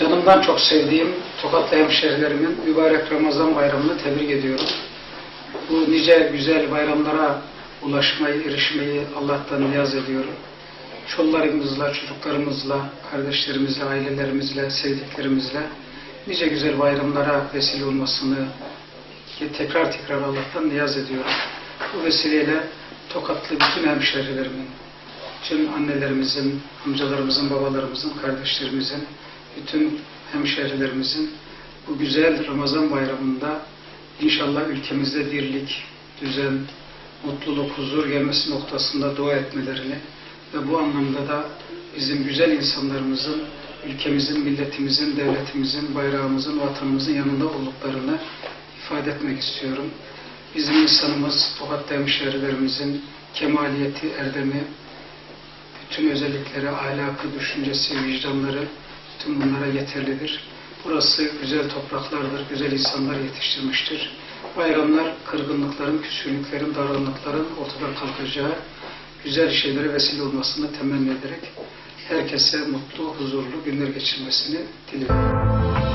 canımdan çok sevdiğim Tokatlı hemşehrilerimin mübarek Ramazan bayramını tebrik ediyorum. Bu nice güzel bayramlara ulaşmayı, erişmeyi Allah'tan niyaz ediyorum. Çollarımızla, çocuklarımızla, kardeşlerimizle, ailelerimizle, sevdiklerimizle nice güzel bayramlara vesile olmasını tekrar tekrar Allah'tan niyaz ediyorum. Bu vesileyle Tokatlı bütün hemşehrilerimin, bütün annelerimizin, amcalarımızın, babalarımızın, kardeşlerimizin, bütün hemşehrilerimizin bu güzel Ramazan bayramında inşallah ülkemizde dirlik, düzen, mutluluk, huzur gelmesi noktasında dua etmelerini ve bu anlamda da bizim güzel insanlarımızın, ülkemizin, milletimizin, devletimizin, bayrağımızın, vatanımızın yanında olduklarını ifade etmek istiyorum. Bizim insanımız, Tokat'ta hemşehrilerimizin kemaliyeti, erdemi, bütün özellikleri, ahlakı, düşüncesi, vicdanları tüm bunlara yeterlidir. Burası güzel topraklardır, güzel insanlar yetiştirmiştir. Bayramlar kırgınlıkların, küskünlüklerin, dargınlıkların ortadan kalkacağı güzel şeylere vesile olmasını temenni ederek herkese mutlu, huzurlu günler geçirmesini diliyorum.